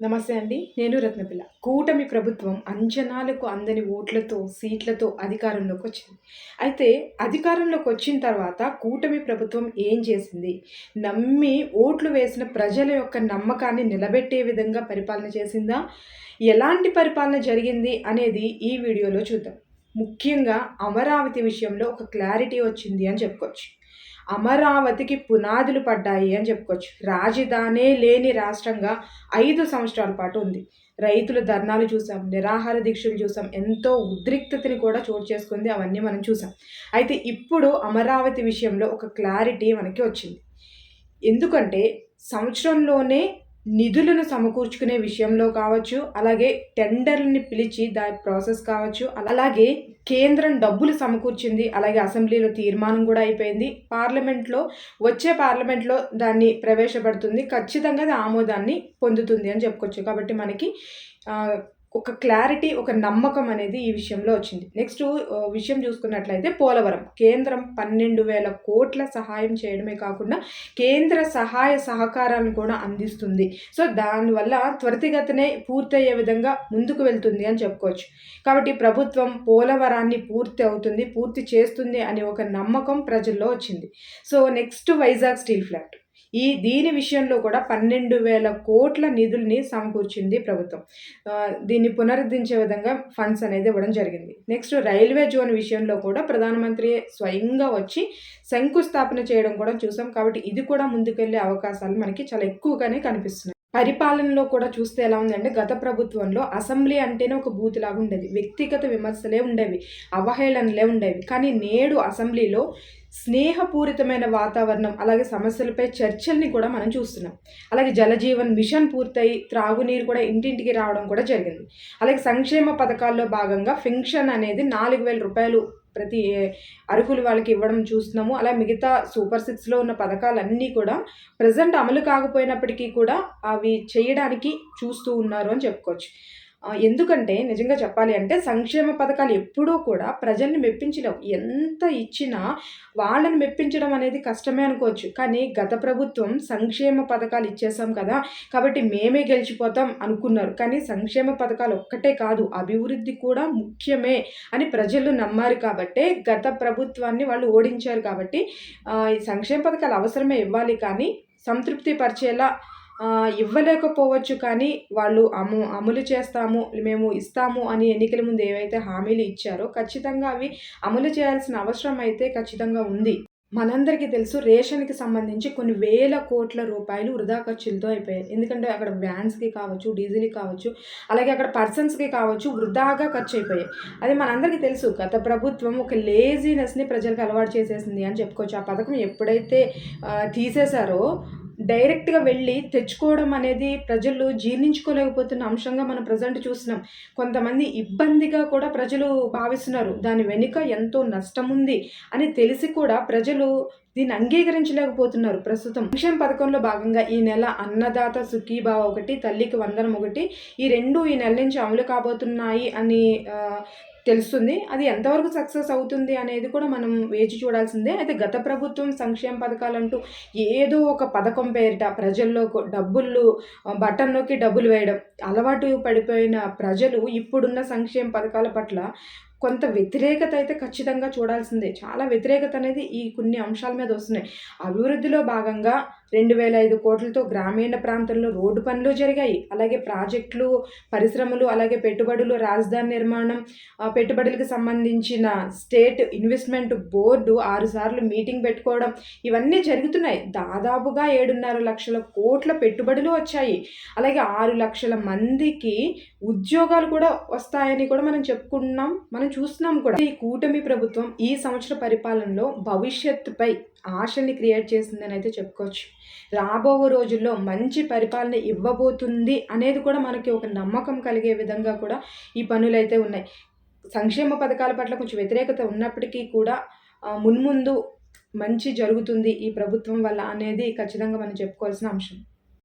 నమస్తే అండి నేను రత్నపిల్ల. కూటమి ప్రభుత్వం అంచనాలకు అందని ఓట్లతో సీట్లతో అధికారంలోకి వచ్చింది. అయితే అధికారంలోకి వచ్చిన తర్వాత కూటమి ప్రభుత్వం ఏం చేసింది? నమ్మి ఓట్లు వేసిన ప్రజల యొక్క నమ్మకాన్ని నిలబెట్టే విధంగా పరిపాలన చేసిందా? ఎలాంటి పరిపాలన జరిగింది అనేది ఈ వీడియోలో చూద్దాం. ముఖ్యంగా అమరావతి విషయంలో ఒక క్లారిటీ వచ్చింది అని చెప్పుకోవచ్చు. అమరావతికి పునాదులు పడ్డాయి అని చెప్పుకోవచ్చు. రాజధానే లేని రాష్ట్రంగా ఐదు సంవత్సరాల పాటు ఉంది. రైతుల ధర్నాలు చూసాం నిరాహార దీక్షలు చూసాం ఎంతో ఉద్రిక్తతని కూడా చోటు చేసుకుంది అవన్నీ మనం చూసాం. అయితే ఇప్పుడు అమరావతి విషయంలో ఒక క్లారిటీ మనకి వచ్చింది. ఎందుకంటే సంవత్సరంలోనే నిధులను సమకూర్చుకునే విషయంలో కావచ్చు అలాగే టెండర్లని పిలిచి దాని ప్రాసెస్ కావచ్చు అలాగే కేంద్రం డబ్బులు సమకూర్చింది. అలాగే అసెంబ్లీలో తీర్మానం కూడా అయిపోయింది. పార్లమెంట్లో వచ్చే పార్లమెంట్లో దాన్ని ప్రవేశపెడుతుంది. ఖచ్చితంగా అది ఆమోదాన్ని పొందుతుంది అని చెప్పుకోవచ్చు. కాబట్టి మనకి ఒక క్లారిటీ ఒక నమ్మకం అనేది ఈ విషయంలో వచ్చింది. నెక్స్ట్ విషయం చూసుకున్నట్లయితే పోలవరం. కేంద్రం పన్నెండు వేల కోట్ల సహాయం చేయడమే కాకుండా కేంద్ర సహాయ సహకారాలను కూడా అందిస్తుంది. సో దానివల్ల త్వరితగతినే పూర్తయ్యే విధంగా ముందుకు వెళ్తుంది అని చెప్పుకోవచ్చు. కాబట్టి ప్రభుత్వం పోలవరాన్ని పూర్తి అవుతుంది పూర్తి చేస్తుంది అనే ఒక నమ్మకం ప్రజల్లో వచ్చింది. So next Vizag steel flat. ఈ దీని విషయంలో కూడా పన్నెండు వేల కోట్ల నిధుల్ని సమకూర్చింది ప్రభుత్వం. దీన్ని పునరుద్ధరించే విధంగా ఫండ్స్ అనేది ఇవ్వడం జరిగింది. నెక్స్ట్ రైల్వే జోన్ విషయంలో కూడా ప్రధానమంత్రి స్వయంగా వచ్చి శంకుస్థాపన చేయడం కూడా చూసాం. కాబట్టి ఇది కూడా ముందుకెళ్ళే అవకాశాలు మనకి చాలా ఎక్కువగానే కనిపిస్తున్నాయి. పరిపాలనలో కూడా చూస్తే ఎలా ఉందంటే గత ప్రభుత్వంలో అసెంబ్లీ అంటేనే ఒక బూత్ లాగా ఉండేది. వ్యక్తిగత విమర్శలే ఉండేవి అవహేళనలే ఉండేవి. కానీ నేడు అసెంబ్లీలో స్నేహపూరితమైన వాతావరణం అలాగే సమస్యలపై చర్చల్ని కూడా మనం చూస్తున్నాం. అలాగే జలజీవన్ మిషన్ పూర్తయి త్రాగునీరు కూడా ఇంటింటికి రావడం కూడా జరిగింది. అలాగే సంక్షేమ పథకాల్లో భాగంగా ఫింక్షన్ అనేది నాలుగు వేల రూపాయలు ప్రతి అర్హులు వాళ్ళకి ఇవ్వడం చూస్తున్నాము. అలా మిగతా సూపర్ సిక్స్లో ఉన్న పథకాలన్నీ కూడా ప్రజెంట్ అమలు కాకపోయినప్పటికీ కూడా అవి చేయడానికి చూస్తూ ఉన్నారు అని చెప్పుకోవచ్చు. ఎందుకంటే నిజంగా చెప్పాలి అంటే సంక్షేమ పథకాలు ఎప్పుడూ కూడా ప్రజల్ని మెప్పించలేవు. ఎంత ఇచ్చినా వాళ్ళని మెప్పించడం అనేది కష్టమే అనుకోవచ్చు. కానీ గత ప్రభుత్వం సంక్షేమ పథకాలు ఇచ్చేసాం కదా కాబట్టి మేమే గెలిచిపోతాం అనుకున్నారు. కానీ సంక్షేమ పథకాలు ఒక్కటే కాదు అభివృద్ధి కూడా ముఖ్యమే అని ప్రజలు నమ్మారు కాబట్టే గత ప్రభుత్వాన్ని వాళ్ళు ఓడించారు కాబట్టి సంక్షేమ పథకాలు అవసరమే ఇవ్వాలి కానీ సంతృప్తి పరిచేలా ఇవ్వలేకపోవచ్చు కానీ వాళ్ళు అము అమలు చేస్తాము మేము ఇస్తాము అని ఎన్నికల ముందు ఏవైతే హామీలు ఇచ్చారో ఖచ్చితంగా అవి అమలు చేయాల్సిన అవసరం అయితే ఖచ్చితంగా ఉంది. మనందరికీ తెలుసు రేషన్కి సంబంధించి కొన్ని వేల కోట్ల రూపాయలు వృధా ఖర్చులతో అయిపోయాయి. ఎందుకంటే అక్కడ వ్యాన్స్కి కావచ్చు డీజిల్కి కావచ్చు అలాగే అక్కడ పర్సన్స్కి కావచ్చు వృధాగా ఖర్చు అయిపోయాయి అది మనందరికీ తెలుసు. గత ప్రభుత్వం ఒక లేజీనెస్ని ప్రజలకు అలవాటు చేసేసింది అని చెప్పుకోవచ్చు. ఆ పథకం ఎప్పుడైతే తీసేశారో డైరెక్ట్గా వెళ్ళి తెచ్చుకోవడం అనేది ప్రజలు జీర్ణించుకోలేకపోతున్న అంశంగా మనం ప్రజెంట్ చూస్తున్నాం. కొంతమంది ఇబ్బందిగా కూడా ప్రజలు భావిస్తున్నారు. దాని వెనుక ఎంతో నష్టం ఉంది అని తెలిసి కూడా ప్రజలు దీన్ని అంగీకరించలేకపోతున్నారు ప్రస్తుతం. సంక్షేమ పథకంలో భాగంగా ఈ నెల అన్నదాత సుఖీభావ ఒకటి తల్లికి వందనం ఒకటి ఈ రెండు ఈ నెల నుంచి అమలు కాబోతున్నాయి అని తెలుస్తుంది. అది ఎంతవరకు సక్సెస్ అవుతుంది అనేది కూడా మనం వేచి చూడాల్సిందే. అయితే గత ప్రభుత్వం సంక్షేమ పథకాలంటూ ఏదో ఒక పథకం పేరిట ప్రజల్లో డబ్బులు బటన్లోకి డబ్బులు వేయడం అలవాటు పడిపోయిన ప్రజలు ఇప్పుడున్న సంక్షేమ పథకాల పట్ల కొంత వ్యతిరేకత అయితే ఖచ్చితంగా చూడాల్సిందే. చాలా వ్యతిరేకత అనేది ఈ కొన్ని అంశాల మీద వస్తున్నాయి. అభివృద్ధిలో భాగంగా రెండు వేల ఐదు కోట్లతో గ్రామీణ ప్రాంతంలో రోడ్డు పనులు జరిగాయి. అలాగే ప్రాజెక్టులు పరిశ్రమలు అలాగే పెట్టుబడులు రాజధాని నిర్మాణం పెట్టుబడులకు సంబంధించిన స్టేట్ ఇన్వెస్ట్మెంట్ బోర్డు ఆరుసార్లు మీటింగ్ పెట్టుకోవడం ఇవన్నీ జరుగుతున్నాయి. దాదాపుగా ఏడున్నర లక్షల కోట్ల పెట్టుబడులు వచ్చాయి. అలాగే ఆరు లక్షల మందికి ఉద్యోగాలు కూడా వస్తాయని కూడా మనం చెప్పుకున్నాం. మనం చూస్తున్నాం కూడా ఈ కూటమి ప్రభుత్వం ఈ సంవత్సర పరిపాలనలో భవిష్యత్తుపై ఆశని క్రియేట్ చేసిందని అయితే చెప్పుకోవచ్చు. రాబో రోజుల్లో మంచి పరిపాలన ఇవ్వబోతుంది అనేది కూడా మనకి ఒక నమ్మకం కలిగే విధంగా కూడా ఈ పనులు అయితే ఉన్నాయి. సంక్షేమ పథకాల పట్ల కొంచెం వ్యతిరేకత ఉన్నప్పటికీ కూడా మున్ముందు మంచి జరుగుతుంది ఈ ప్రభుత్వం వల్ల అనేది ఖచ్చితంగా మనం చెప్పుకోవాల్సిన అంశం.